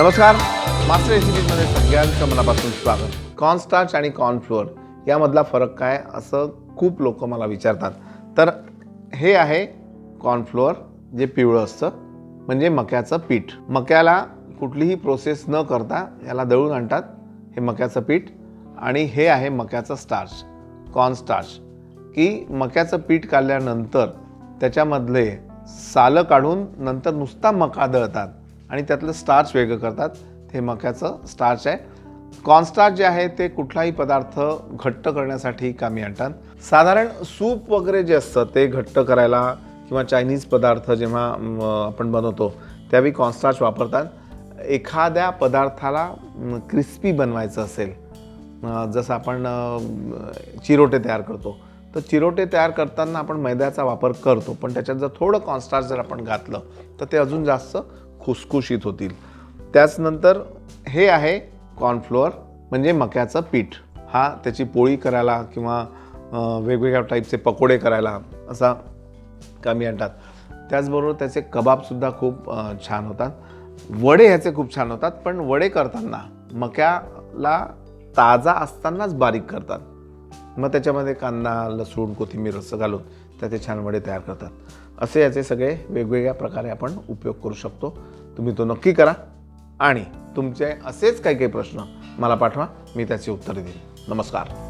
नमस्कार. मास्टर रेसिपीजमध्ये सगळ्यांचं मनापासून स्वागत. कॉर्नस्टार्च आणि कॉर्नफ्लोअर यामधला फरक काय असं खूप लोक मला विचारतात. तर हे आहे कॉर्नफ्लोअर जे पिवळं असतं म्हणजे मक्याचं पीठ. मक्याला कुठलीही प्रोसेस न करता याला दळून आणतात हे मक्याचं पीठ आणि हे आहे मक्याचं स्टार्च कॉर्नस्टार्च. की मक्याचं पीठ काढल्यानंतर त्याच्यामधले सालं काढून नंतर नुसता मका दळतात. आणि त्यातलं स्टार्च वेगळं करतात. ते मक्याचं स्टार्च आहे. कॉन्स्टार्च जे आहे ते कुठलाही पदार्थ घट्ट करण्यासाठी कामी आणतात. साधारण सूप वगैरे जे असतं ते घट्ट करायला किंवा चायनीज पदार्थ जेव्हा आपण बनवतो त्यावेळी कॉन्स्टार्च वापरतात. एखाद्या पदार्थाला क्रिस्पी बनवायचं असेल जसं आपण चिरोटे तयार करतो तर चिरोटे तयार करताना आपण मैद्याचा वापर करतो. पण त्याच्यात जर थोडं कॉन्स्टार्च जर आपण घातलं तर ते अजून जास्त खुसखुशीत होतील. त्याचनंतर हे आहे कॉर्नफ्लोअर म्हणजे मक्याचं पीठ. हा त्याची पोळी करायला किंवा वेगवेगळ्या टाईपचे पकोडे करायला असा कमी आणतात. त्याचबरोबर त्याचे कबाबसुद्धा खूप छान होतात. वडे ह्याचे खूप छान होतात पण वडे करताना मक्याला ताजा असतानाच बारीक करतात. मग त्याच्यामध्ये कांदा लसूण कोथिंबीर असं घालून त्याचे छान वडे तयार करतात. असे याचे सगळे वेगवेगळ्या प्रकारे आपण उपयोग करू शकतो. तुम्ही तो नक्की करा आणि तुमचे असेच काही काही प्रश्न मला पाठवा मी त्याची उत्तरे देईन. नमस्कार.